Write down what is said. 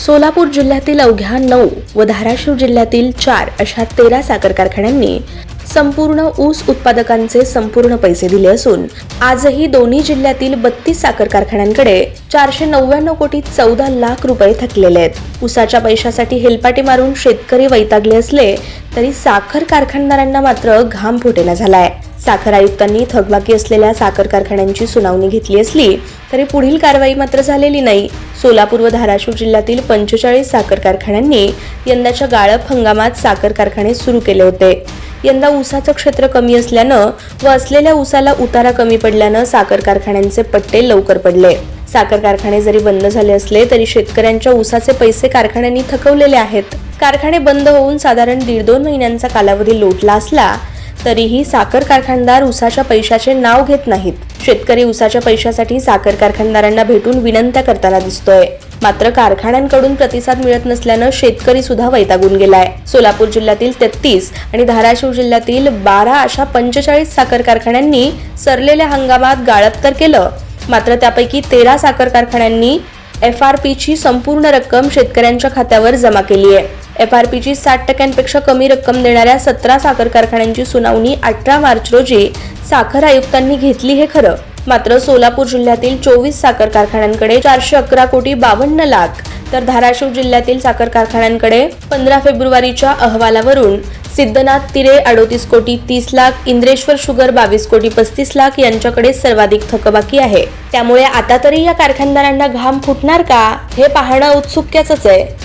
सोलापूर जिल्ह्यातील अवघ्या नऊ व धाराशिव जिल्ह्यातील चार अशा तेरा साखर कारखान्यांनी संपूर्ण ऊस उत्पादकांचे संपूर्ण पैसे दिले असून आजही दोन्ही जिल्ह्यातील बत्तीस साखर कारखान्यांकडे चारशे नव्याण्णव कोटी चौदा लाख रुपये थकलेले आहेत. ऊसाच्या पैशासाठी हेलपाटे मारून शेतकरी वैतागले असले तरी साखर कारखानदारांना मात्र घाम फुटेना झालाय. साखर आयुक्तांनी थकबाकी असलेल्या साखर कारखान्यांची सुनावणी घेतली असली तरी पुढील कारवाई मात्र झालेली नाही. सोलापूर व धाराशिव जिल्ह्यातील पंचेचाळीस साखर कारखान्यांनी यंदाच्या गाळप हंगामात साखर कारखाने सुरू केले होते. यंदा ऊसाचं क्षेत्र कमी असल्यानं व असलेल्या ऊसाला उतारा कमी पडल्यानं साखर कारखान्यांचे पट्टे लवकर पडले. साखर कारखाने जरी बंद झाले असले तरी शेतकऱ्यांच्या ऊसाचे पैसे कारखान्यांनी थकवलेले आहेत. कारखाने बंद होऊन साधारण दीड दोन महिन्यांचा कालावधी लोटला असला तरीही साखर कारखानदार उसाच्या पैशाचे नाव घेत नाहीत. शेतकरी उसाच्या पैशासाठी साखर कारखानदारांना भेटून विनंत्या करताना दिसतोय. मात्र कारखान्यांकडून प्रतिसाद मिळत नसल्यानं शेतकरी सुद्धा वैतागून गेलाय. सोलापूर जिल्ह्यातील तेहतीस आणि धाराशिव जिल्ह्यातील बारा अशा पंचेचाळीस साखर कारखान्यांनी सरलेल्या हंगामात गाळप तर केलं. मात्र त्यापैकी तेरा साखर कारखान्यांनी एफ आर पीची संपूर्ण रक्कम शेतकऱ्यांच्या खात्यावर जमा केली आहे एफ आर पीची साठ टक्क्यांपेक्षा कमी रक्कम देणाऱ्या सतरा साखर कारखान्यांची सुनावणी अठरा मार्च रोजी साखर आयुक्तांनी घेतली हे खरं. मात्र सोलापूर जिल्ह्यातील चोवीस साखर कारखान्यांकडे चारशे अकरा कोटी बावन्न लाख तर धाराशिव जिल्ह्यातील साखर कारखान्यांकडे पंधरा फेब्रुवारीच्या अहवालावरून सिद्धनाथ तिरे अडोतीस कोटी तीस लाख इंद्रेश्वर शुगर बावीस कोटी पस्तीस लाख यांच्याकडे सर्वाधिक थकबाकी आहे. त्यामुळे आता तरी या कारखानदारांना घाम फुटणार का हे पाहणं औत्सुक्याचंच आहे.